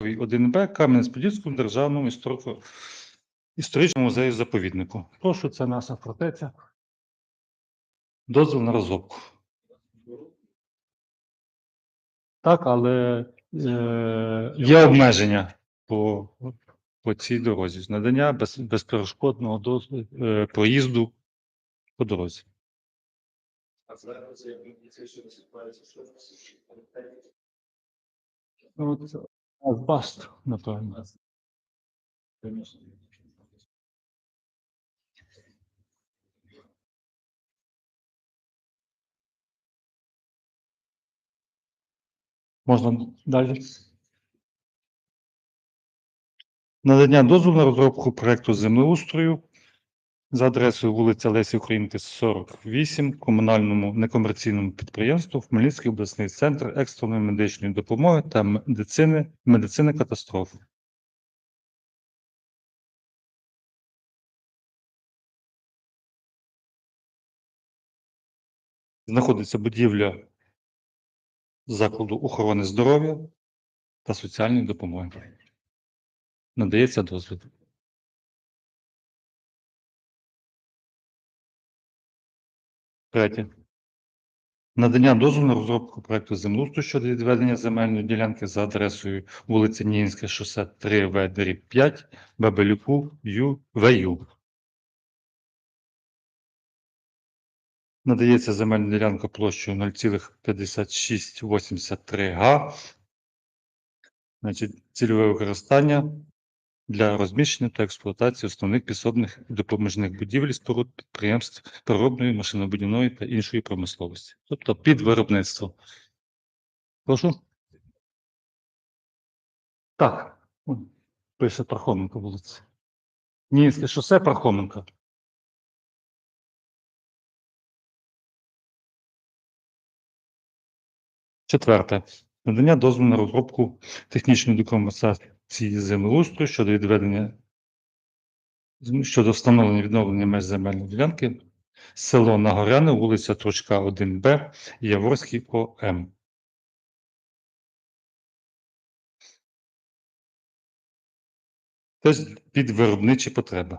1Б Кам'янець-Подільському державному історико історичному музею заповіднику. Прошу, це наша фортеця. Дозвіл на розробку. Так, але е, є обмеження по, по цій дорозі. Надання без, безперешкодного дозволу, е, проїзду по дорозі. Ну, от, Баст, напевно. Можна далі. Надання дозволу на розробку проекту землеустрою за адресою вулиця Лесі Українки, 48, комунальному некомерційному підприємству Хмельницький обласний центр екстреної медичної допомоги та медицини, медицини катастроф. Знаходиться будівля закладу охорони здоров'я та соціальної допомоги. Надається дозвіл. Третє. Надання дозволу на розробку проекту землеустрою щодо відведення земельної ділянки за адресою вулиця Нінське, шосе 3В, дріб 5, Бабелюку, ВЮ. Надається земельна ділянка площею 0,5683 га. Значить, цільове використання для розміщення та експлуатації основних підсобних і допоміжних будівель споруд підприємств переробної, машинобудівної та іншої промисловості, тобто під виробництво. Прошу. Так, пише Пархоменко вулиця. Нінське шосе Пархоменка. Четверте. Надання дозволу на розробку технічної документації землеустрою щодо відведення щодо встановлення відновлення меж земельної ділянки село Нагоряне, вулиця Тручка 1Б, Яворський ОМ. Теж під виробничі потреби.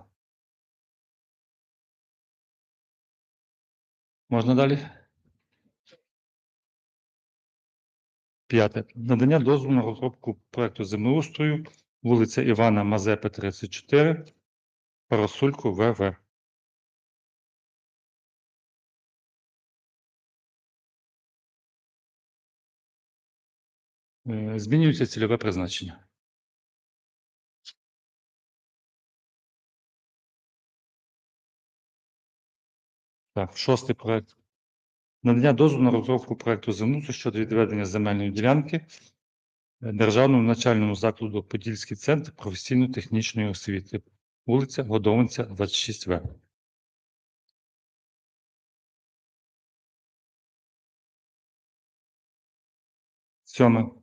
Можна далі? П'яте. Надання дозволу на розробку проекту землеустрою вулиця Івана Мазепи, 34, Парасульку ВВ. Е, Змінюється цільове призначення. Так, шостий проект. Надання дозволу на розробку проекту землеустрою щодо відведення земельної ділянки е, Державному навчальному закладу Подільський центр професійно-технічної освіти, вулиця Годованця, 26В. Сьоме.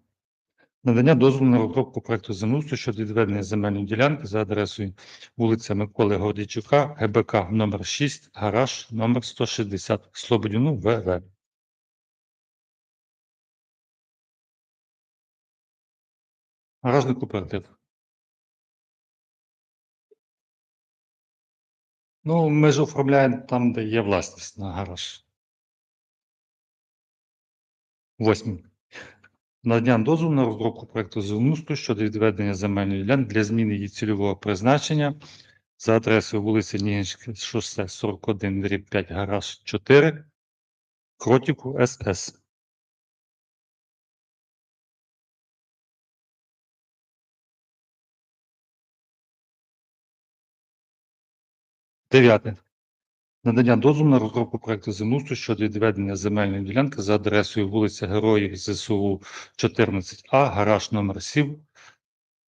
Надання дозволу на розробку проекту землеустрою щодо відведення земельної ділянки за адресою вулиця Миколи Гордійчука, ГБК номер 6, гараж номер 160, Слободяну, ВВ. Гаражний кооператив. Ну, ми ж оформляємо там, де є власність на гараж. Восьмий. Надання дозволу на розробку проекту землеустрою щодо відведення земельної ділянки для зміни її цільового призначення за адресою вулиця Нігінське, шосе 41, дріб 5, гараж 4, Кротіку, СС. Дев'яте. Надання дозволу на розробку проекту землеустрою щодо відведення земельної ділянки за адресою вулиця Героїв ЗСУ 14А, гараж номер 7,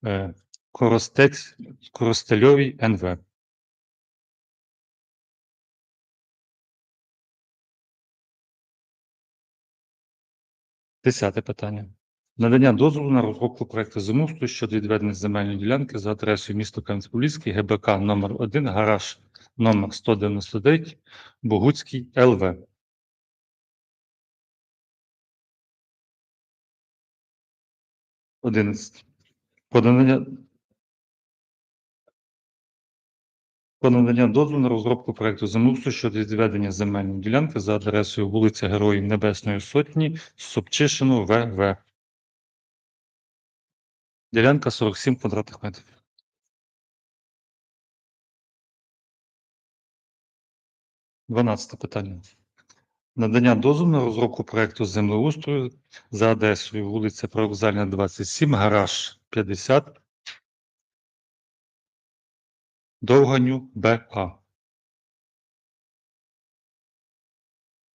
е, Коростець, Коростельовій, НВ. Десяте питання. Надання дозволу на розробку проекту землеустрою щодо відведення земельної ділянки за адресою місто Кам'янець-Подільський, ГБК номер 1, гараж номер 199, Богуцький, ЛВ. Одинадцять. Про надання дозволу на розробку проекту землеустрою щодо відведення земельної ділянки за адресою вулиця Героїв Небесної Сотні, Собчишину, ВВ. Ділянка 47 квадратних метрів. Дванадцяте питання. Надання дозволу на розробку проекту землеустрою за адресою вулиця Привокзальна, 27, гараж 50, Довганю, БА.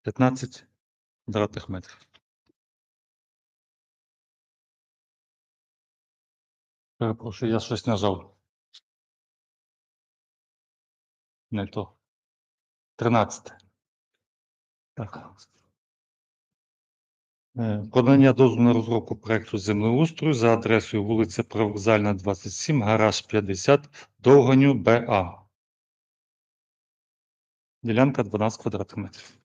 15 квадратних метрів. Перепрошую, я щось нажав. Не то. 13. Так. Подання дозволу на розробку проекту землеустрою за адресою вулиця Привокзальна, 27, гараж 50, Довганю, БА. Ділянка 12 квадратних метрів.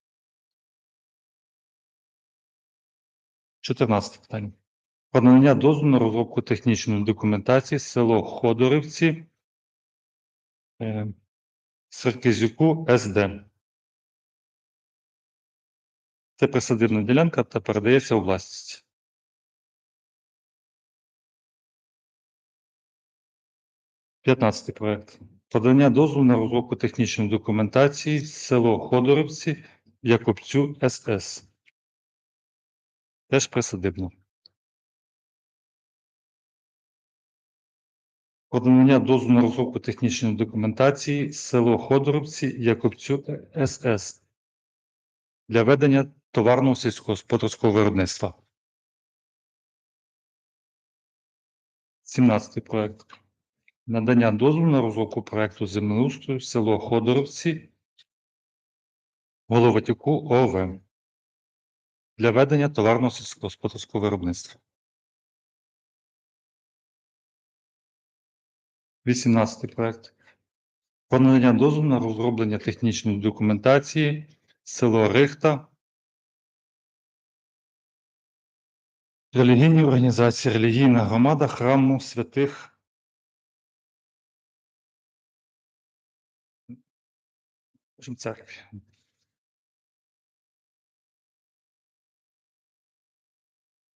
14 питання. Про надання дозволу на розробку технічної документації село Ходорівці, е, Серкизюку, СД. Це присадибна ділянка та передається у власність. П'ятнадцятий проект. Подання дозволу на розробку технічної документації село Ходорівці, Якубцю, СС. Теж присадибно. Подання дозволу на розробку технічної документації село Ходоровці, Якубцю, СС для ведення товарного сільськогосподарського виробництва. 17 проект. Надання дозволу на розробку проекту землеустрою село Ходоровці, Головатюку ОВ для ведення товарного сільськогосподарського виробництва. 18 проект. Про надання дозволу на розроблення технічної документації село Рихта. Релігійні організації, релігійна громада храму святих. Церкві.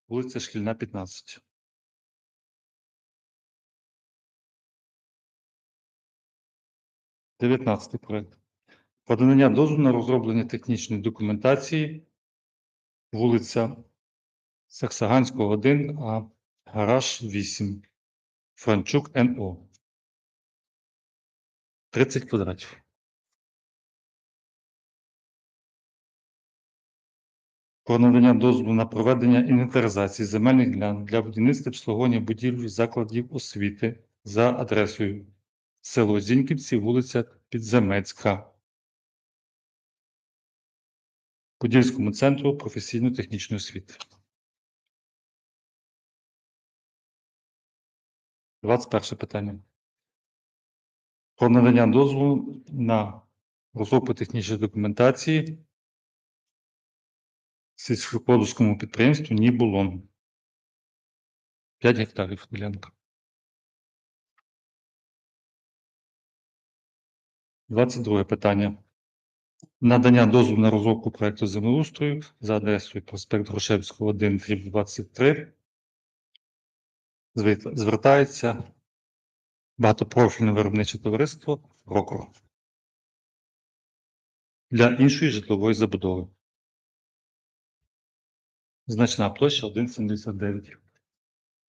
Вулиця Шкільна, 15. Дев'ятнадцятий проект. Подання дозволу на розроблення технічної документації. Вулиця Саксаганського, 1, а гараж 8. Франчук НО. 30 квадратів. Про надання дозволу на проведення інвентаризації земельних ділянок для будівництва обслуговування будівлі закладів освіти за адресою село Зіньківці, вулиця Підземецька. Подільському центру професійно-технічної освіти. 21 питання. Про надання дозволу на розробку технічної документації сільськогосподарському підприємству Нібулон. 5 гектарів ділянка. 22 питання. Надання дозволу на розробку проекту землеустрою за адресою проспект Грушевського 1, 23. Звертається багатопрофільне виробниче товариство «Рокор» для іншої житлової забудови. Значна площа 1,79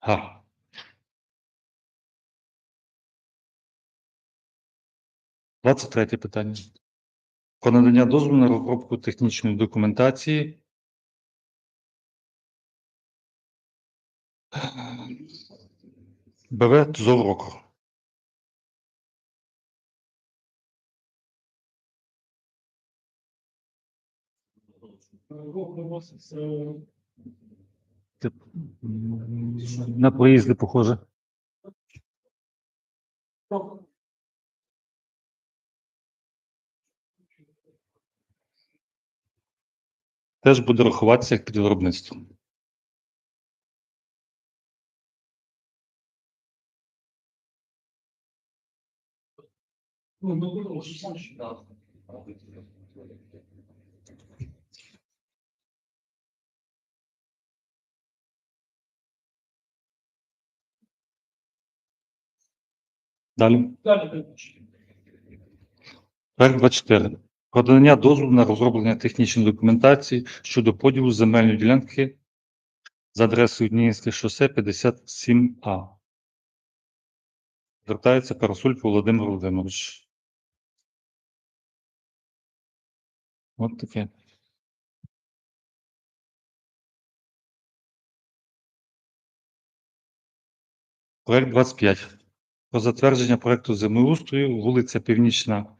га. Двадцять третє питання. Про надання дозволу на розробку технічної документації. БВ «Зоврокор». На проїзди похоже. теж буде рахуватися як підвиробництво. Далі. Далі. 24. Про надання дозволу на розроблення технічної документації щодо поділу земельної ділянки за адресою Днінське шосе 57А. Звертається Карасулько Володимир Володимирович. От таке. Проект 25. Про затвердження проекту землеустрою вулиця Північна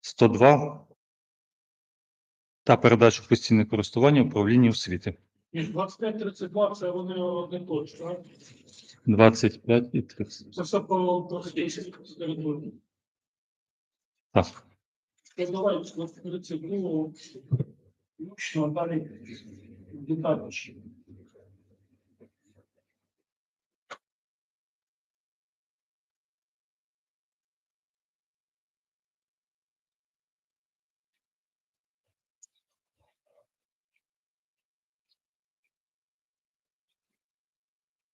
102 та передачу в постійне користування управління освіти. Ні, 25-32 це вони одне точно. а? 25 і 30. Це все по території. Так. Давайте на 32 Мучно, далі детальніше.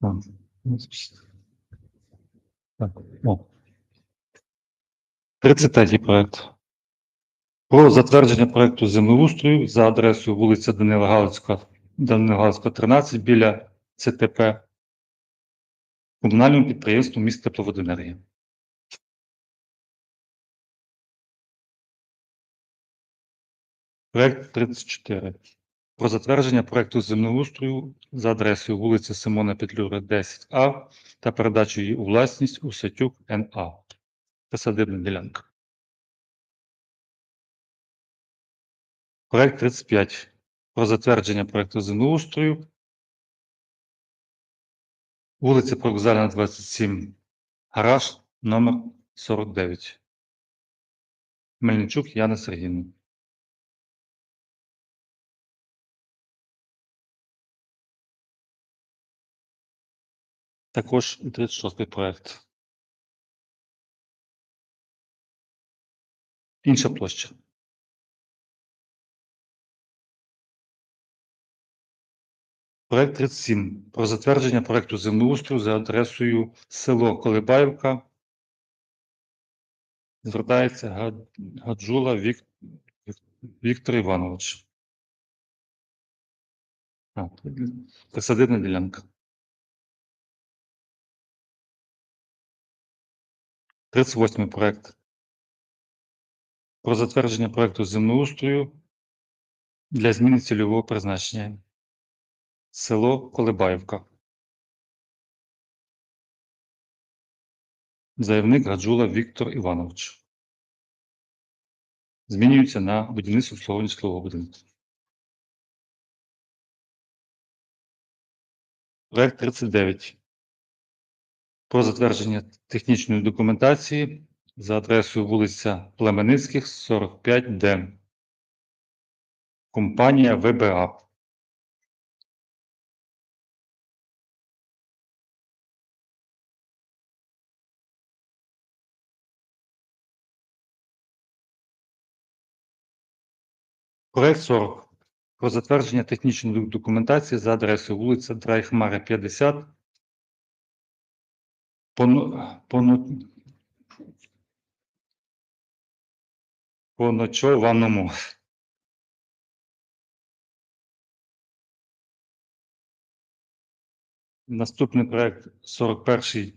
Так. Так. О. 33 проект. Про затвердження проекту землеустрою за адресою вулиця Данила Галицька, Данила Галицька, 13 біля ЦТП комунальному підприємству міста Тепловоденергія. Проект 34. Про затвердження проекту землеустрою за адресою вулиця Симона Петлюра, 10А та передачу її у власність Усатюк НА. Це садибна ділянка. Проект 35. Про затвердження проекту землеустрою. Вулиця Провокзальна, 27. Гараж номер 49. Мельничук Яна Сергійовна. Також і 36 проект. Інша площа. Проект 37. Про затвердження проекту землеустрою за адресою село Колибаївка. Звертається Гаджула Вік... Віктор Іванович. Присадибна ділянка. 38 проект. Про затвердження проекту землеустрою для зміни цільового призначення. Село Колибаївка. Заявник Гаджула Віктор Іванович. Змінюється на будівництво обслуговування житлового будинку. Проект 39. Про затвердження технічної документації за адресою вулиця Племенницьких, 45Д. Компанія ВБА. Проект 40. Про затвердження технічної документації за адресою вулиця Драйхмара, 50. Поно- поно- Поночованому. Наступний проект 41.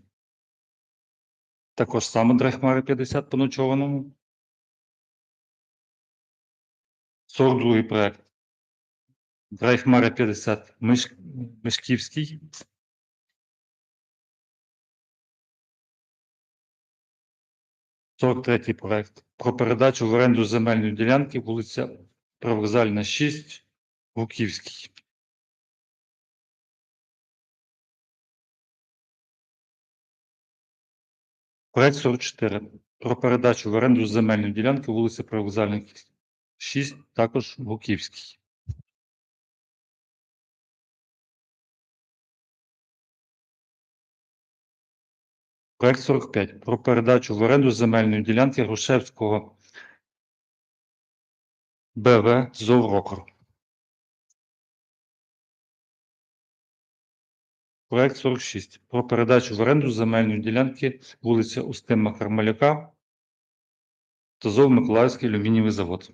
Також саме Драйхмари 50 по ночованому. 42 проект. Драйхмари 50 Миш... Мишківський. Сорок третій проект про передачу в оренду земельної ділянки вулиця Привокзальна 6, Гуківський. Проект 44 про передачу в оренду земельної ділянки вулиця Привокзальна 6, також Гуківський. Проект 45 про передачу в оренду земельної ділянки Грушевського БВ Зоврокор. Проект 46 про передачу в оренду земельної ділянки вулиця Устима Кармаляка та ЗОВ Миколаївський алюмінієвий завод.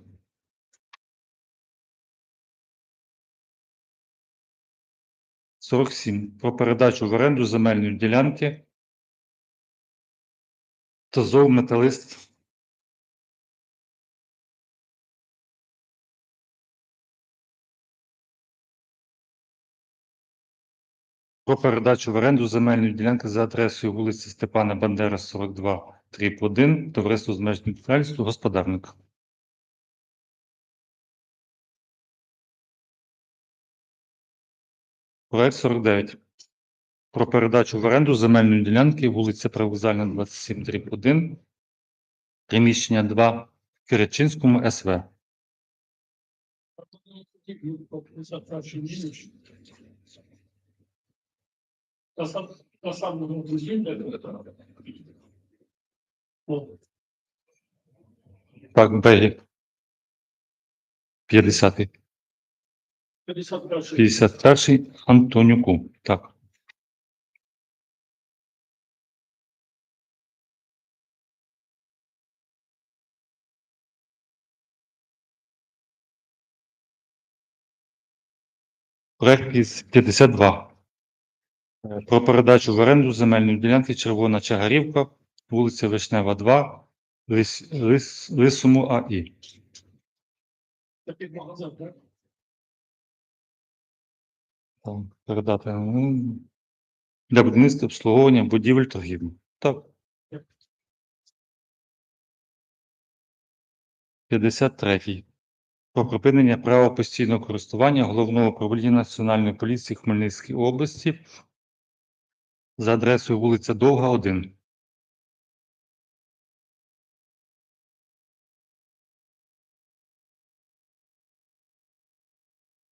Сорок сім про передачу в оренду земельної ділянки та ЗОВ Металист про передачу в оренду земельної ділянки за адресою вулиці Степана Бандера, 42, дріб 1, товариство з межним відповідальністю господарник. Проект 49. Про передачу в оренду земельної ділянки вулиця Привокзальна, 27, дріб 1, приміщення 2 в Киричинському СВ. Так, Бегі. 50. 51 51 Антонюку. Так. Проект 52. Е, Про передачу в оренду земельної ділянки Червона Чагарівка, вулиця Вишнева, 2, Лис, Лис, Лисому АІ. Там передати ну, для будівництва обслуговування будівель торгівлі. Так. 53. Про припинення права постійного користування головного управління Національної поліції Хмельницькій області за адресою вулиця Довга, 1.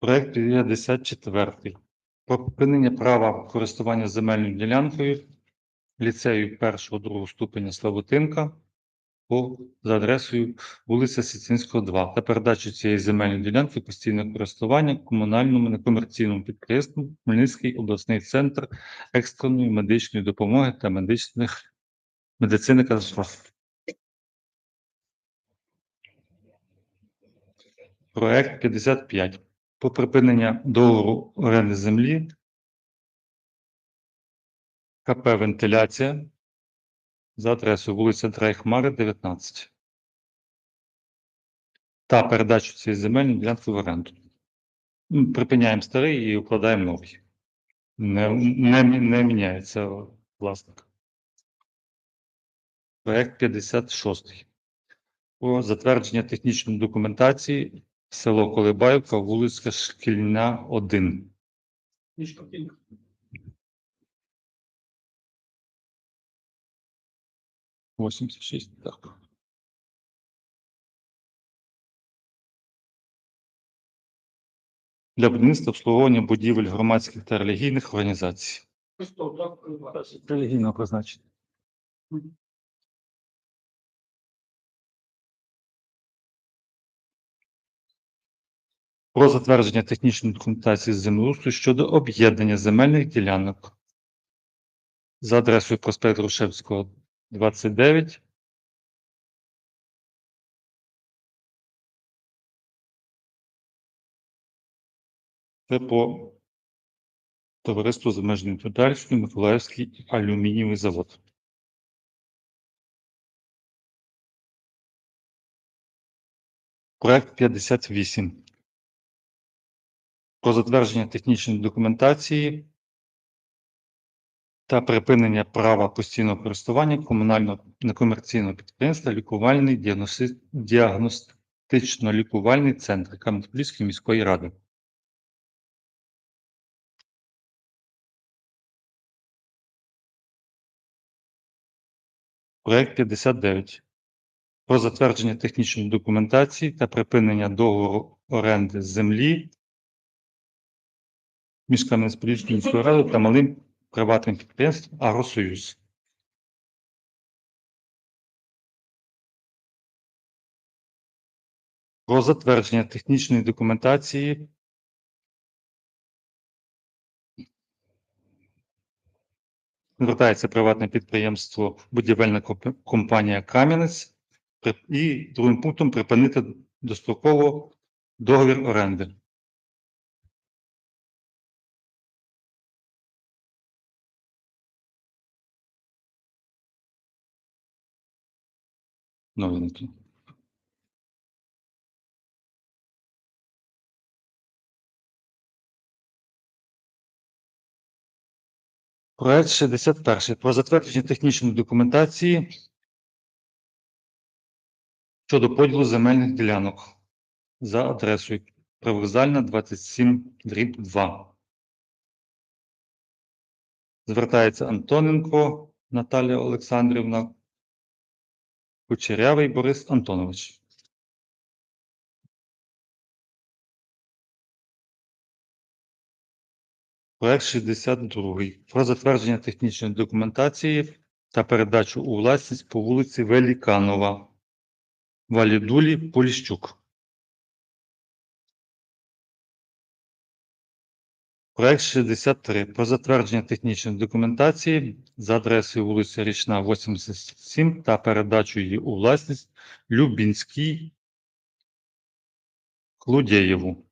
Проект 54. Про припинення права користування земельною ділянкою ліцею першого другого ступеня Славутинка по за адресою вулиця Сіцинського, 2 та передачу цієї земельної ділянки постійне користування комунальному некомерційному підприємству Хмельницький обласний центр екстреної медичної допомоги та медичних медицини катастроф. Проект 55 про припинення договору оренди землі. КП «Вентиляція» за адресою вулиця Дрейхмари, 19. Та передачу цієї земельної ділянки в оренду. Припиняємо старий і укладаємо новий. Не, не, не міняється власник. Проект 56. Про затвердження технічної документації село Колибаївка, вулиця Шкільна, 1. Мішка кілька. Восемьдесят шесть, так. Для будівництва обслуговування будівель громадських та релігійних організацій. Релігійного призначення. Про затвердження технічної документації з землеустрою щодо об'єднання земельних ділянок за адресою проспект Рушевського, 29, Це по товариству з обмеженою відповідальністю Миколаївський алюмінієвий завод. Проект 58. Про затвердження технічної документації та припинення права постійного користування комунального некомерційного підприємства лікувальний діагностично-лікувальний центр Кам'янець-Подільської міської ради. Проект 59. Про затвердження технічної документації та припинення договору оренди землі між Кам'янець-Подільською міською радою та малим приватних підприємств Агросоюз. Про затвердження технічної документації. Звертається приватне підприємство будівельна компанія Кам'янець і другим пунктом припинити достроково договір оренди. Новинки. Проект 61 про затвердження технічної документації щодо поділу земельних ділянок за адресою Привокзальна 27 дріб 2. Звертається Антоненко Наталія Олександрівна, Кучерявий Борис Антонович. Проект 62 про затвердження технічної документації та передачу у власність по вулиці Веліканова, Валідулі, Поліщук. Проект 63 про затвердження технічної документації за адресою вулиця Річна, 87 та передачу її у власність Любінській Клудєєву.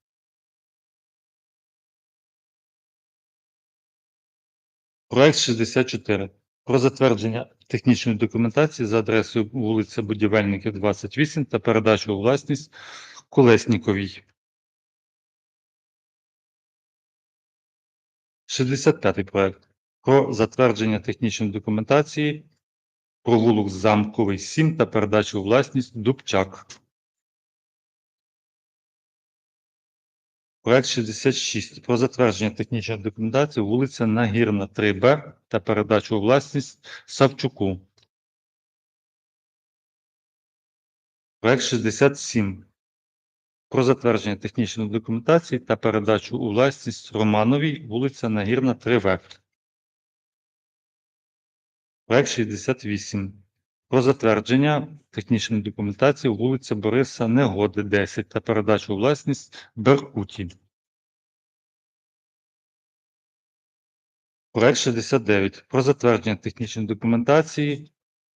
Проект 64 про затвердження технічної документації за адресою вулиця Будівельників, 28 та передачу у власність Колесніковій. 65 проект про затвердження технічної документації про вулик Замковий 7 та передачу у власність Дубчак. Проект 66 про затвердження технічної документації вулиця Нагірна 3Б та передачу у власність Савчуку. Проект 67 про затвердження технічної документації та передачу у власність Романовій, вулиця Нагірна 3В. Проект 68 про затвердження технічної документації вулиця Бориса Негоди 10 та передачу у власність Беркуті. Проект 69 про затвердження технічної документації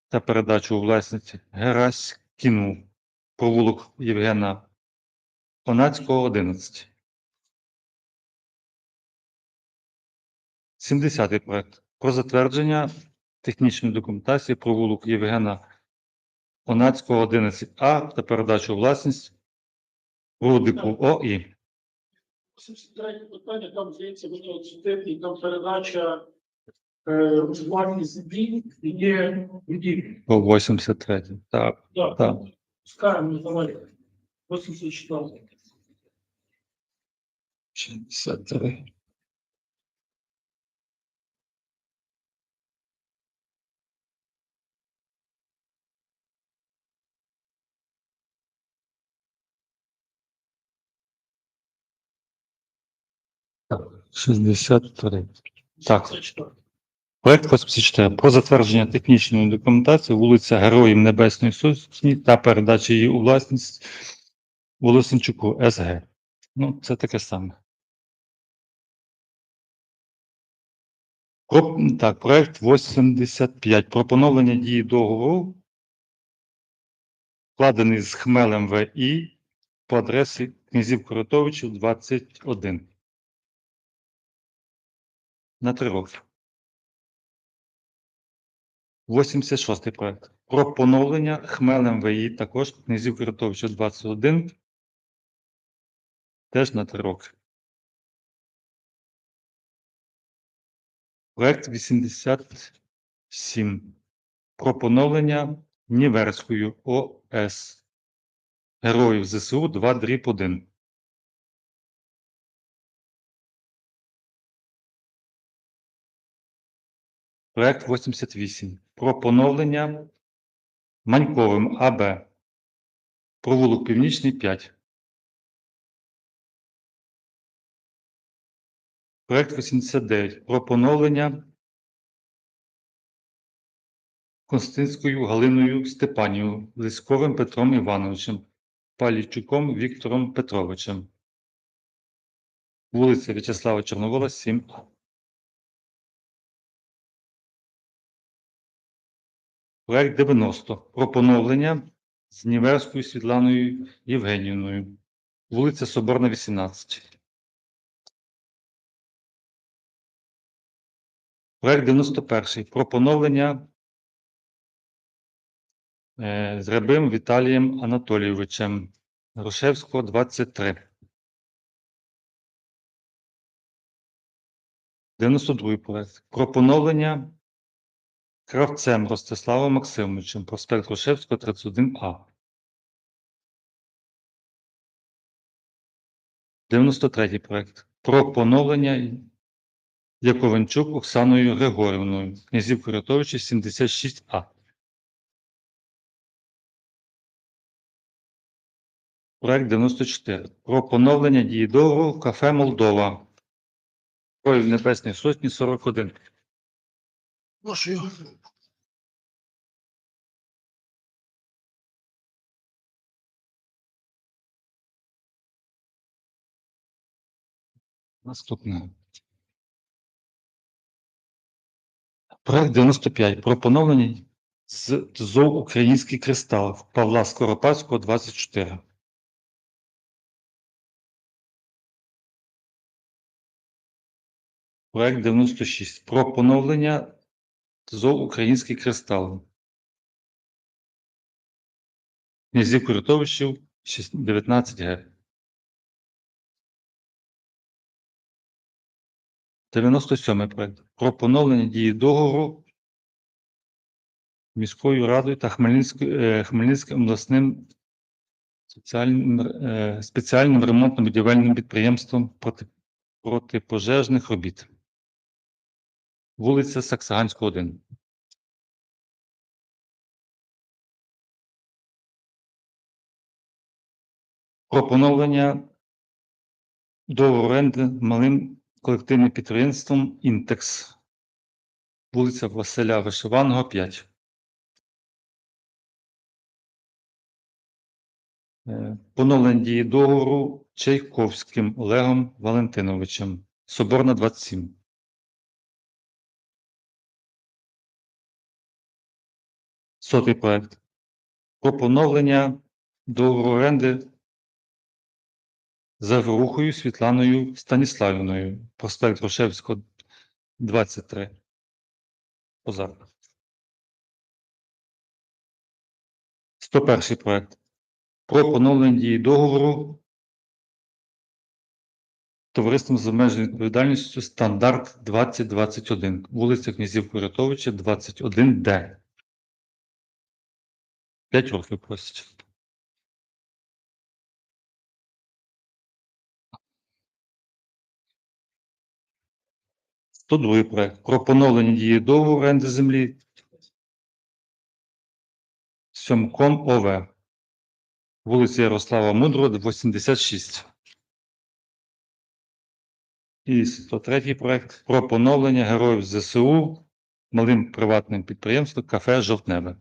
та передачу у власність Гераськіну провулок Євгена Онацького 11. 70 проект про затвердження технічної документації про вулик Євгена Онацького 11А та передачу власність Рудику ОІ. 73 питання, там здається, вони оцінити, і там передача е, власність землі є будівлі. По 83. Так, Так, так. скажемо, давай. 84. 63. Так, 63. Так. Проект 84 про затвердження технічної документації вулиця Героїв Небесної Сотні та передачі її у власність Волосенчуку СГ. Ну, це таке саме. Так, проект 85 про поновлення дії договору, вкладений з Хмелем ВІ по адресі князів Коротовичів 21. На три роки. 86 проект. Про поновлення Хмелем ВІ також князів Коротовичів 21. Теж на три роки. Проект 87. Про поновлення Ніверською ОС. Героїв ЗСУ 2 дріб 1. Проект 88. Про поновлення Маньковим АБ. Провулок Північний 5. Проект 89. Про поновлення Константинською Галиною Степанівою, Лисковим Петром Івановичем. Палійчуком Віктором Петровичем. Вулиця В'ячеслава Чорновола, 7. Проект 90. Про поновлення з Ніверською Світланою Євгенівною. Вулиця Соборна, 18. Проект 91. Про поновлення е, з Рябим Віталієм Анатолійовичем. Грушевського, 23. 92 проект. Про поновлення Кравцем Ростиславом Максимовичем. Проспект Грушевського, 31А. 93 проект. Про поновлення Яковенчук Оксаною Григорівною. Князів Коротовича, 76А. Проект 94. Про поновлення дії договору кафе Молдова. Прояв Небесної Сотні 41. Прошу. Наступне. Проект 95. Про поновлення з ЗОВ Український кристал Павла Скоропадського, 24. Проект 96. Про поновлення ЗОВ Український кристал. Князів Куртовичів, 19 г. 97 проект. Про поновлення дії договору міською радою та Хмельницькою, е, Хмельницьким обласним соціальним, е, спеціальним ремонтно-будівельним підприємством проти, протипожежних робіт. Вулиця Саксаганського, 1. Про поновлення договору оренди малим колективним підприємством Інтекс. Вулиця Василя Вишиваного, 5. Е, Поновлення дії договору Чайковським Олегом Валентиновичем. Соборна, 27. Сотий проект. Про поновлення договору оренди Заврухою Світланою Станіславівною. Проспект Грушевського, 23. Позар. 101 проект. Про поновлення дії договору Товариством з обмеженою відповідальністю стандарт 2021. Вулиця Князів Курятовича, 21Д. 5 років просять. Сто другий проект. Про поновлення дії договору оренди землі Сьомком ОВ. Вулиця Ярослава Мудрого, 86. І 103 проект про поновлення героїв ЗСУ малим приватним підприємством кафе Жовтневе.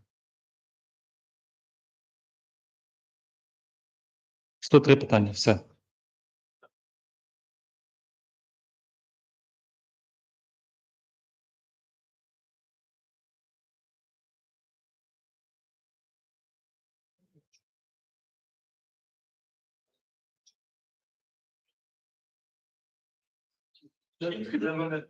103 питання. Все. Для мене